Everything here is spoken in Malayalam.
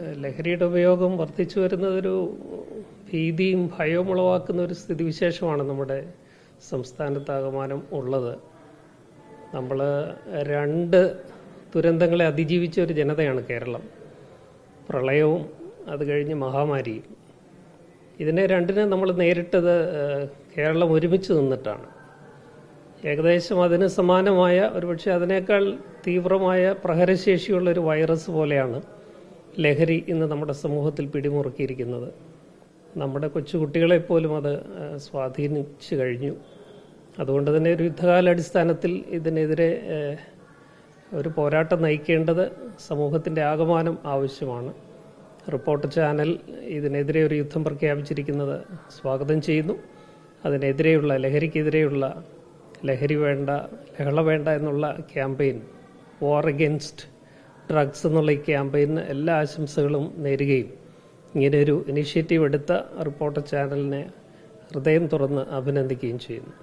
ലഹരിയുടെ ഉപയോഗം വർദ്ധിച്ചു വരുന്നതൊരു ഭീതിയും ഭയവും ഉളവാക്കുന്ന ഒരു സ്ഥിതിവിശേഷമാണ് നമ്മുടെ സംസ്ഥാനത്താകമാനം ഉള്ളത്. നമ്മൾ രണ്ട് ദുരന്തങ്ങളെ അതിജീവിച്ച ഒരു ജനതയാണ് കേരളം. പ്രളയവും അത് കഴിഞ്ഞ് മഹാമാരിയും. ഇതിനെ രണ്ടിനെ നമ്മൾ നേരിട്ടത് കേരളം ഒരുമിച്ച് നിന്നിട്ടാണ്. ഏകദേശം അതിന് സമാനമായ ഒരുപക്ഷെ അതിനേക്കാൾ തീവ്രമായ പ്രഹരശേഷിയുള്ള ഒരു വൈറസ് പോലെയാണ് ലഹരി ഇന്ന് നമ്മുടെ സമൂഹത്തിൽ പിടിമുറുക്കിയിരിക്കുന്നത്. നമ്മുടെ കൊച്ചുകുട്ടികളെ പോലും അത് സ്വാധീനിച്ചു കഴിഞ്ഞു. അതുകൊണ്ട് തന്നെ ഒരു യുദ്ധകാലാടിസ്ഥാനത്തിൽ ഇതിനെതിരെ ഒരു പോരാട്ടം നയിക്കേണ്ടത് സമൂഹത്തിന്റെ ആകമാനം ആവശ്യമാണ്. റിപ്പോർട്ട് ചാനൽ ഇതിനെതിരെ ഒരു യുദ്ധം പ്രഖ്യാപിച്ചിരിക്കുന്നത് സ്വാഗതം ചെയ്യുന്നു. അതിനെതിരെയുള്ള ലഹരിക്കെതിരെയുള്ള ലഹരി വേണ്ട ലഹള വേണ്ട എന്നുള്ള ക്യാമ്പയിൻ വാർ അഗെൻസ്റ്റ് ഡ്രഗ്സ് എന്നുള്ള ഈ ക്യാമ്പയിന് എല്ലാ ആശംസകളും നേരുകയും ഇങ്ങനെ ഒരു ഇനിഷ്യേറ്റീവ് എടുത്ത റിപ്പോർട്ടർ ചാനലിനെ ഹൃദയം തുറന്ന് അഭിനന്ദിക്കുകയും ചെയ്യുന്നു.